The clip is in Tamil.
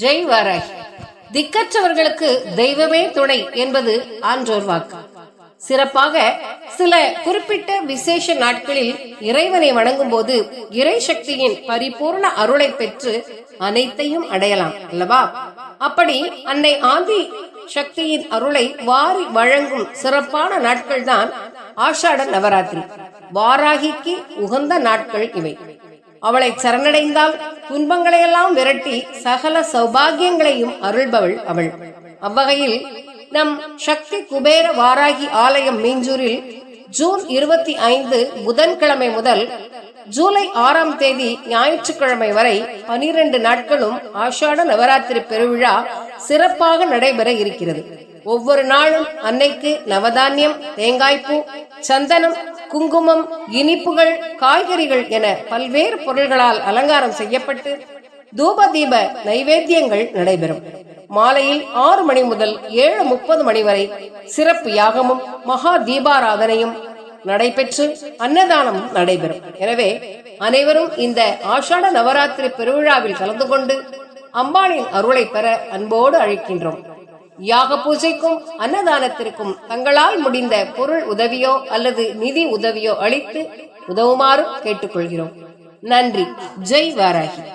ஜெய் வாராய் திக்கற்றவர்களுக்கு தெய்வமே துணை என்பது ஆன்றோர் வாக்கு. சிறப்பாக சில குறிப்பிட்ட விசேஷ நாட்களில் இறைவனை வணங்கும் போது இறை சக்தியின் பரிபூர்ண அருளை பெற்று அனைத்தையும் அடையலாம் அல்லவா? அப்படி அன்னை ஆதி சக்தியின் அருளை வாரி வழங்கும் சிறப்பான நாட்கள் தான் ஆஷாட நவராத்திரி. வாராகிக்கு உகந்த நாட்கள் இவை. அவளை சரணடைந்தால் துன்பங்களையெல்லாம் விரட்டி சகல சௌபாகியங்களையும் அருள்பவள் அவள். அவ்வகையில் நம் சக்தி குபேர வாராகி ஆலயம் மீஞ்சூரில் ஜூன் இருபத்தி ஐந்து புதன்கிழமை முதல் ஜூலை ஆறாம் தேதி ஞாயிற்றுக்கிழமை வரை பனிரெண்டு நாட்களும் ஆஷாட நவராத்திரி பெருவிழா சிறப்பாக நடைபெற இருக்கிறது. ஒவ்வொரு நாளும் அன்னைக்கு நவதானியம் தேங்காய்ப்பூ சந்தனம் குங்குமம் இனிப்புகள் காய்கறிகள் என பல்வேறு பொருள்களால் அலங்காரம் செய்யப்பட்டு தூப தீப நைவேத்தியங்கள் நடைபெறும். மாலையில் ஆறு மணி முதல் ஏழு முப்பது மணி வரை சிறப்பு யாகமும் மகா தீபாராதனையும் நடைபெற்று அன்னதானம் நடைபெறும். எனவே அனைவரும் இந்த ஆஷாட நவராத்திரி பெருவிழாவில் கலந்து கொண்டு அம்பாளின் அருளை பெற அன்போடு அழைக்கின்றோம். யாக பூஜைக்கும் அன்னதானத்திற்கும் தங்களால் முடிந்த பொருள் உதவியோ அல்லது நிதி உதவியோ அளித்து உதவுமாறு கேட்டுக்கொள்கிறோம். நன்றி. ஜெய் வாராகி.